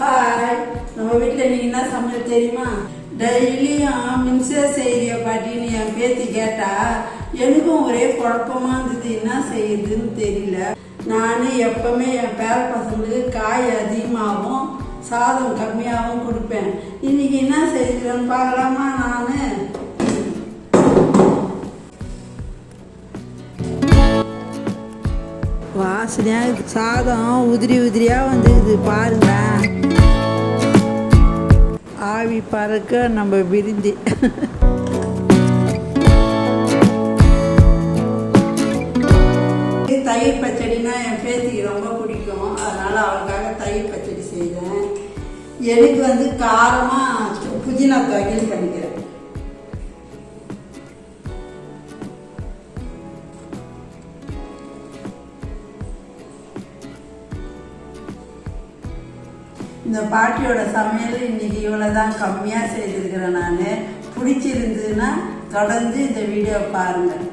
Hi நம்ம வீட்டில் இன்னைக்கு என்ன சமையல் தெரியுமா? டெய்லியும் மின்சார செய்தியை பாட்டின்னு என் பேத்தி கேட்டா எனக்கும் ஒரே குழப்பமா இருந்தது. என்ன செய்யுதுன்னு தெரியல. நான் எப்பவுமே என் பேர பசங்களுக்கு காய் அதிகமாகவும் சாதம் கம்மியாகவும் கொடுப்பேன். இன்னைக்கு என்ன செய்கிறேன்னு பார்க்கலாமா நான்? வாசனையா சாதம் உதிரி உதிரியாக வந்துருது பாருங்க ஆவி பறக்க நம்ம விருந்தி. தயிர் பச்சடினா என் பேத்திக்கு ரொம்ப பிடிக்கும். அதனால அவளுக்காக தயிர் பச்சடி செய்தேன் எனக்கு வந்து காரமாக புதினா துவையல் பண்ணிக்கிறேன். இந்த பாட்டியோட சமையல் இன்னைக்கு இவ்வளோ தான் கம்மியாக செய்திருக்கிறேன் நான். பிடிச்சிருந்ததுன்னா தொடர்ந்து இந்த வீடியோ பாருங்கள்